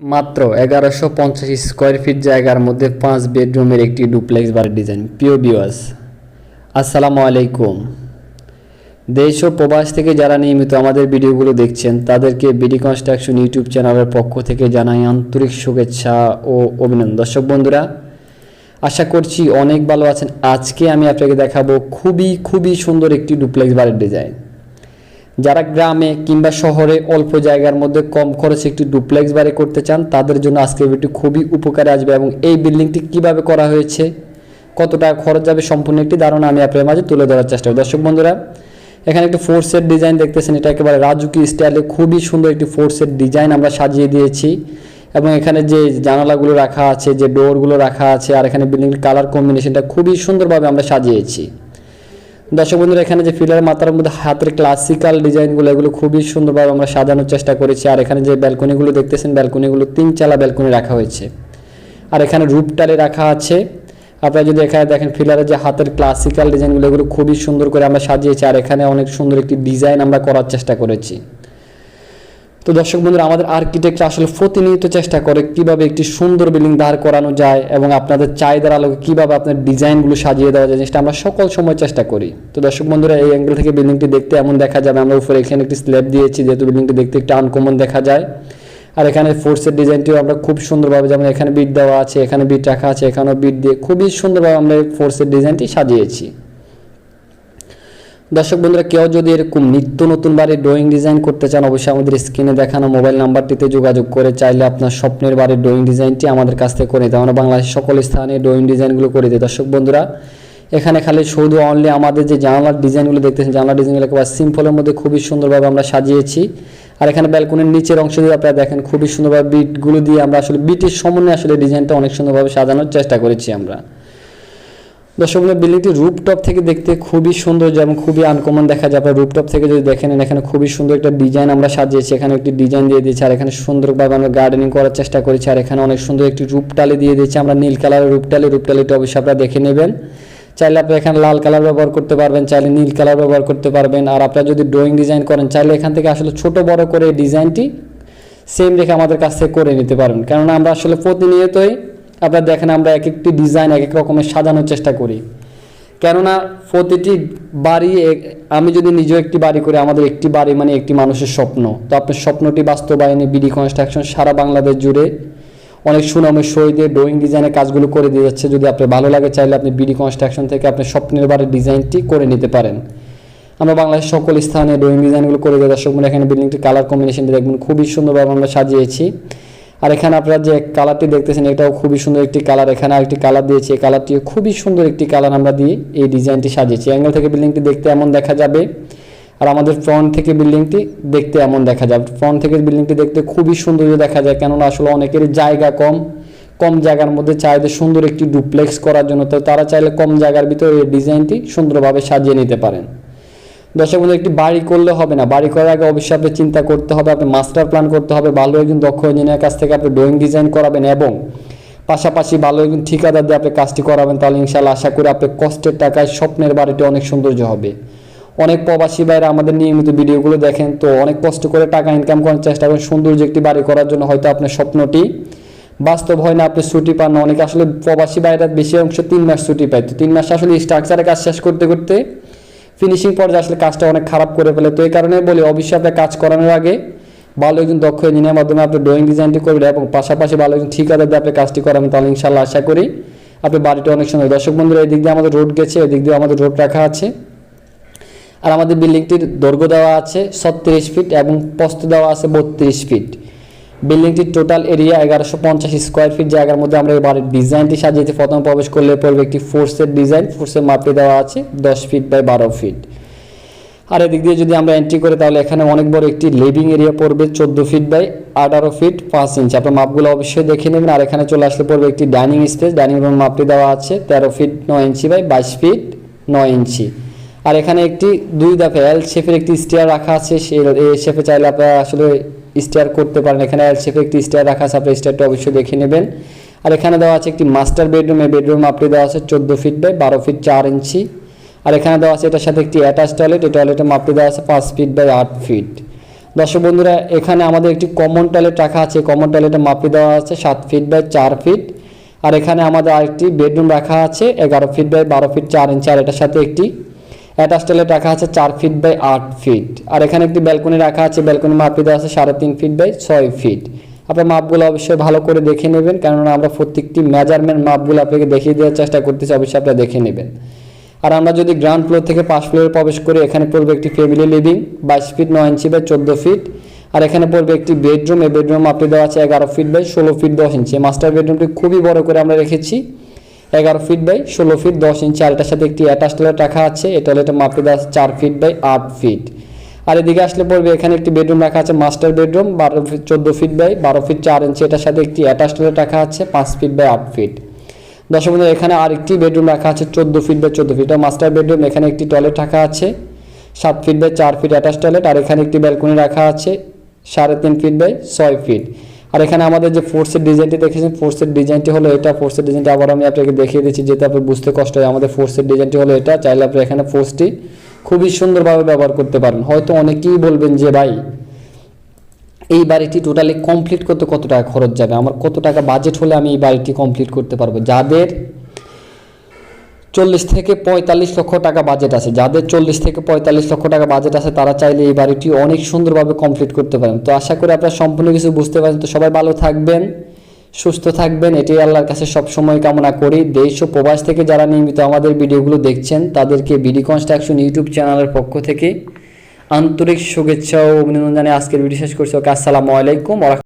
মাত্র এগারোশো পঞ্চাশ স্কোয়ার ফিট জায়গার মধ্যে পাঁচ বেডরুমের একটি ডুপ্লেক্স বাড়ির ডিজাইন প্রিয় বিওয়াস আসসালামু আলাইকুম। দেশ ও প্রবাস থেকে যারা নিয়মিত আমাদের ভিডিওগুলো দেখছেন, তাদেরকে বিডি কনস্ট্রাকশন ইউটিউব চ্যানেলের পক্ষ থেকে জানাই আন্তরিক শুভেচ্ছা ও অভিনন্দন। দর্শক বন্ধুরা, আশা করছি অনেক ভালো আছেন। আজকে আমি আপনাকে দেখাবো খুবই খুবই সুন্দর একটি ডুপ্লেক্স বাড়ির ডিজাইন যারা গ্রামে কিংবা শহরে অল্প জায়গার মধ্যে কম খরচে একটি ডুপ্লেক্স বাড়ি করতে চান, তাদের জন্য আজকের ভিডিওটি খুবই উপকারে আসবে এবং এই বিল্ডিংটি কীভাবে করা হয়েছে, কত টাকা খরচ যাবে সম্পূর্ণ একটি ধারণা আমি আপনার মাঝে তুলে ধরার চেষ্টা করি দর্শক বন্ধুরা, এখানে একটি ফোর সেট ডিজাইন দেখতেছেন, এটা একেবারে রাজুকি স্টাইলে খুবই সুন্দর একটি ফোর সেট ডিজাইন আমরা সাজিয়ে দিয়েছি এবং এখানে যে জানালাগুলো রাখা আছে, যে ডোরগুলো রাখা আছে, আর এখানে বিল্ডিং কালার কম্বিনেশনটা খুবই সুন্দরভাবে আমরা সাজিয়েছি। দর্শক বন্ধুরা, এখানে যে ফিলার মাথার মধ্যে হাতের ক্লাসিক্যাল ডিজাইনগুলো এগুলো খুবই সুন্দরভাবে আমরা সাজানোর চেষ্টা করেছি। আর এখানে যে ব্যালকনিগুলো দেখতেছেন ব্যালকনিগুলো তিন চালা ব্যালকনি রাখা হয়েছে। আর এখানে রূপটালে রাখা আছে। আপনারা যদি এখানে দেখেন ফিলারের যে হাতের ক্লাসিক্যাল ডিজাইনগুলো এগুলো খুবই সুন্দর করে আমরা সাজিয়েছি। আর এখানে অনেক সুন্দর একটি ডিজাইন আমরা করার চেষ্টা করেছি। তো দর্শক বন্ধুরা, আমাদের আর্কিটেক্ট আসলে প্রতিনিয়ত চেষ্টা করে কীভাবে একটি সুন্দর বিল্ডিং দাঁড় করানো যায় এবং আপনাদের চাহিদার আলোকে কীভাবে আপনার ডিজাইনগুলো সাজিয়ে দেওয়া যায়, জিনিসটা আমরা সকল সময় চেষ্টা করি। তো দর্শক বন্ধুরা, এই অ্যাঙ্গেল থেকে বিল্ডিংটি দেখতে এমন দেখা যাবে। আমরা উপরে এখানে একটি স্ল্যাব দিয়েছি, যেহেতু বিল্ডিংটি দেখতে একটু আনকমন দেখা যায়। আর এখানে ফোর্সের ডিজাইনটিও আমরা খুব সুন্দরভাবে, যেমন এখানে বিট দেওয়া আছে, এখানে বিট রাখা আছে, এখানেও বিট দিয়ে খুবই সুন্দরভাবে আমরা ফোর্সের ডিজাইনটি সাজিয়েছি। দর্শক বন্ধুরা, কেউ যদি এরকম নিত্য নতুন বাড়ির ড্রয়িং ডিজাইন করতে চান, অবশ্যই আমাদের স্ক্রিনে দেখানো মোবাইল নাম্বারটিতে যোগাযোগ করে চাইলে আপনার স্বপ্নের বাড়ির ড্রয়িং ডিজাইনটি আমাদের কাছ থেকে করে দিতে আমরা বাংলাদেশের সকল স্থানে ড্রয়িং ডিজাইনগুলো করে দিই। দর্শক বন্ধুরা, এখানে খালি শুধু অনলি আমাদের যে জানালার ডিজাইনগুলো দেখতেছেন, জানালার ডিজাইনগুলো একেবারে সিম্পলের মধ্যে খুবই সুন্দরভাবে আমরা সাজিয়েছি। আর এখানে ব্যালকনির নিচের অংশ দিয়ে আপনারা দেখেন, খুবই সুন্দরভাবে বিটগুলো দিয়ে আমরা আসলে বিটের সমন্বয়ে আসলে ডিজাইনটা অনেক সুন্দরভাবে সাজানোর চেষ্টা করেছি আমরা। দর্শক বিল্ডিংটি রুপটপ থেকে দেখতে খুবই সুন্দর যেমন খুবই আনকমন দেখা যায়। আপনার রুপটপ থেকে যদি দেখেন, এখানে খুবই সুন্দর একটা ডিজাইন আমরা সাজিয়েছি। এখানে একটি ডিজাইন দিয়ে দিয়েছি আর এখানে সুন্দরভাবে আমরা গার্ডেনিং করার চেষ্টা করেছি। আর এখানে অনেক সুন্দর একটি রূপটালি দিয়ে দিয়েছি। আমরা নীল কালারের রূপটালি রূপটালিটা অবশ্যই আপনারা দেখে নেবেন। চাইলে আপনি এখানে লাল কালার ব্যবহার করতে পারবেন, চাইলে নীল কালার ব্যবহার করতে পারবেন। আর আপনারা যদি ড্রয়িং ডিজাইন করেন, চাইলে এখান থেকে আসলে ছোট বড় করে ডিজাইনটি সেম রেখে আমাদের কাছ থেকে করে নিতে পারবেন। কেননা আমরা আসলে প্রতিনিয়তই আপনারা দেখেন আমরা এক একটি ডিজাইন এক এক রকমের সাজানোর চেষ্টা করি। কেননা প্রতিটি বাড়ি আমি যদি নিজেও একটি বাড়ি করি, আমাদের একটি বাড়ি মানে একটি মানুষের স্বপ্ন। তো আপনার স্বপ্নটি বাস্তবায়নে বিডি কনস্ট্রাকশন সারা বাংলাদেশ জুড়ে অনেক সুনামের সহিতে ড্রয়িং ডিজাইনের কাজগুলো করে দিয়ে যাচ্ছে। যদি আপনার ভালো লাগে, চাইলে আপনি বিডি কনস্ট্রাকশন থেকে আপনার স্বপ্নের বাড়ির ডিজাইনটি করে নিতে পারেন। আমরা বাংলাদেশের সকল স্থানে ড্রয়িং ডিজাইনগুলো করে দিয়ে দর্শক এখানে বিল্ডিংটি কালার কম্বিনেশনটি দেখবেন। খুবই সুন্দরভাবে আমরা সাজিয়েছি। আর এখানে আপনারা যে কালারটি দেখতেছেন, এটাও খুবই সুন্দর একটি কালার এখানে আরেকটি কালার দিয়েছি। এই কালারটি খুবই সুন্দর একটি কালার আমরা দিয়ে এই ডিজাইনটি সাজিয়েছি। অ্যাঙ্গেল থেকে বিল্ডিংটি দেখতে এমন দেখা যাবে। আর আমাদের ফ্রন্ট থেকে বিল্ডিংটি দেখতে এমন দেখা যাবে। ফ্রন্ট থেকে বিল্ডিংটি দেখতে খুবই সুন্দর দেখা যায়, কেননা আসলে অনেকের জায়গা কম। কম জায়গার মধ্যে চাইলে সুন্দর একটি ডুপ্লেক্স করার জন্য। তো তারা চাইলে কম জায়গার ভিতরে এই ডিজাইনটি সুন্দরভাবে সাজিয়ে নিতে পারেন। দর্শক বন্ধু একটি বাড়ি করলে হবে না। বাড়ি করার আগে অবশ্যই আপনি চিন্তা করতে হবে, আপনি মাস্টার প্ল্যান করতে হবে, ভালো একজন দক্ষ ইঞ্জিনিয়ার কাছ থেকে আপনি ড্রয়িং ডিজাইন করাবেন এবং পাশাপাশি ভালো একজন ঠিকাদার দিয়ে আপনি কাজটি করাবেন, তাহলে ইনশাল্লাহ আশা করি আপনি কষ্টের টাকায় স্বপ্নের বাড়িটি অনেক সৌন্দর্য হবে। অনেক প্রবাসী ভাইরা আমাদের নিয়মিত ভিডিওগুলো দেখেন, তো অনেক কষ্ট করে টাকা ইনকাম করার চেষ্টা করেন। সৌন্দর্য একটি বাড়ি করার জন্য হয়তো আপনার স্বপ্নটি বাস্তব হয় না, আপনি ছুটি পান না। অনেকে আসলে প্রবাসী বাইরা বেশি অংশ তিন মাস ছুটি পায়। তো তিন মাস আসলে স্ট্রাকচারে কাজ শেষ করতে করতে ফিনিশিং পর্যায়ে আসলে কাজটা অনেক খারাপ করে ফেলে। তো এই কারণে বলি অবশ্যই আপনার কাজ করানোর আগে ভালো একজন দক্ষ ইঞ্জিনিয়ার মাধ্যমে আপনি ড্রয়িং ডিজাইনটি করবেন এবং পাশাপাশি ভালো একজন ঠিকাদার দিয়ে আপনি কাজটি করাবেন, তাহলে ইনশাল্লাহ আশা করি আপনি বাড়িটা অনেক সুন্দর। দর্শক বন্ধুরা এই দিক দিয়ে আমাদের রোড গেছে এই দিক দিয়ে আমাদের রোড রাখা আছে। আর আমাদের বিল্ডিংটির দৈর্ঘ্য দেওয়া আছে ছত্রিশ ফিট এবং প্রস্থ দেওয়া আছে বত্রিশ ফিট বিল্ডিংটির টোটাল এরিয়া এগারোশো পঞ্চাশ স্কোয়ার ফিট জায়গার মধ্যে আমরা এই বাড়ির ডিজাইনটি সাজিয়েছি প্রথম প্রবেশ করলে পড়বে একটি ফোর্সের ডিজাইন ফোর্সের মাপটি দেওয়া আছে, দশ ফিট বাই বারো ফিট আর এদিক দিয়ে যদি আমরা এন্ট্রি করি, তাহলে এখানে অনেক বড় একটি লিভিং এরিয়া পড়বে চোদ্দ ফিট বাই আঠারো ফিট পাঁচ ইঞ্চি আপনার মাপগুলো অবশ্যই দেখে নেবেন। আর এখানে চলে আসলে পড়বে একটি ডাইনিং স্পেস ডাইনিং রুম মাপটি দেওয়া আছে তেরো ফিট নয় ইঞ্চি বাই বাইশ ফিট নয় ইঞ্চি আর এখানে একটি দুই ধাপে এল শেপের একটি স্টেয়ার রাখা আছে। সেই শেপে চাইলে আপনারা আসলে স্টেয়ার করতে পারেন। এখানে এল শেপে একটি স্টেয়ার রাখা আছে। আপনি স্টেয়ারটা অবশ্যই দেখে নেবেন। আর এখানে দেওয়া আছে একটি মাস্টার বেডরুম এই বেডরুম মাপটি দেওয়া আছে চোদ্দ ফিট বাই বারো ফিট চার ইঞ্চি আর এখানে দেওয়া আছে এটার সাথে একটি অ্যাটাচ টয়লেট এই টয়লেটের মাপটি দেওয়া আছে পাঁচ ফিট বাই আট ফিট দর্শক বন্ধুরা, এখানে আমাদের একটি কমন টয়লেট রাখা আছে। কমন টয়লেটে মাপি দেওয়া আছে সাত ফিট বাই চার ফিট আর এখানে আমাদের আরেকটি বেডরুম রাখা আছে এগারো ফিট বাই বারো ফিট চার ইঞ্চি আর এটার সাথে একটি অ্যাটাচ টয়লেট রাখা আছে চার ফিট বাই আট ফিট আর এখানে একটি ব্যালকনি রাখা আছে ব্যালকনি মাপি দেওয়া আছে সাড়ে তিন ফিট বাই ছয় ফিট আপনার মাপগুলো অবশ্যই ভালো করে দেখে নেবেন কেননা আমরা প্রত্যেকটি মেজারমেন্ট মাপগুলো আপনাকে দেখিয়ে দেওয়ার চেষ্টা করতেছি অবশ্যই আপনারা দেখে নেবেন আর আমরা যদি গ্রাউন্ড ফ্লোর থেকে পাঁচ ফ্লোরে প্রবেশ করি এখানে পড়বে একটি ফ্যামিলি লিভিং বাইশ ফিট নয় ইঞ্চি বাই চোদ্দ ফিট আর এখানে পড়বে একটি বেডরুম এই বেডরুম আপনি দেওয়া আছে এগারো ফিট বাই ষোলো ফিট দশ ইঞ্চি মাস্টার বেডরুমটি খুবই বড় করে আমরা রেখেছি। এগারো ফিট বাই ষোলো ফিট দশ ইঞ্চি আর এটার সাথে একটি অ্যাটাচ টয়লেট রাখা আছে। এই টয়লেটের মাপে দেওয়া চার ফিট বাই আট ফিট আর এদিকে আসলে পড়বে, এখানে একটি বেডরুম রাখা আছে মাস্টার বেডরুম বারো ফিট চোদ্দ ফিট বাই বারো ফিট চার ইঞ্চি এটার সাথে একটি অ্যাটাচ টয়লেট রাখা আছে, পাঁচ ফিট বাই আট ফিট বন্ধু এখানে আরেকটি বেডরুম রাখা আছে, চোদ্দ ফিট বাই চোদ্দ ফিট মাস্টার বেডরুম এখানে একটি টয়লেট রাখা আছে, সাত ফিট বাই চার ফিট অ্যাটাচ টয়লেট আর এখানে একটি ব্যালকনি রাখা আছে, সাড়ে তিন ফিট বাই ছয় ফিট আর এখানে আমাদের যে ফোর্সের ডিজাইনটি দেখেছেন? ফোর্সের ডিজাইনটি হলো এটা। ফোর্সের ডিজাইনটি আবার আমি আপনাকে দেখিয়ে দিচ্ছি, যেহেতু আপনি বুঝতে কষ্ট হয়। আমাদের ফোর্সের ডিজাইনটি হলো এটা। চাইলে আপনি এখানে ফোর্সটি খুবই সুন্দরভাবে ব্যবহার করতে পারেন। হয়তো অনেকেই বলবেন যে, ভাই, এই বাড়িটি টোটালি কমপ্লিট করতে কত টাকা খরচ যাবে? আমার কত টাকা বাজেট হলে আমি এই বাড়িটি কমপ্লিট করতে পারব? যাদের চল্লিশ থেকে পঁয়তাল্লিশ লক্ষ টাকা বাজেট আছে। যাদের চল্লিশ থেকে পঁয়তাল্লিশ লক্ষ টাকা বাজেট আছে, তারা চাইলে এই বাড়িটি অনেক সুন্দরভাবে কমপ্লিট করতে পারেন। তো আশা করি আপনারা সম্পূর্ণ কিছু বুঝতে পারেন তো সবাই ভালো থাকবেন, সুস্থ থাকবেন। এটি আল্লাহর কাছে সবসময় কামনা করি। দেশ ও প্রবাস থেকে যারা নিয়মিত আমাদের ভিডিওগুলো দেখছেন, তাদেরকে বিডি কনস্ট্রাকশন ইউটিউব চ্যানেলের পক্ষ থেকে আন্তরিক শুভেচ্ছা ও অভিনন্দন জানিয়ে আজকের ভিডিও শেষ করছি। ওকে, আসসালামু আলাইকুম।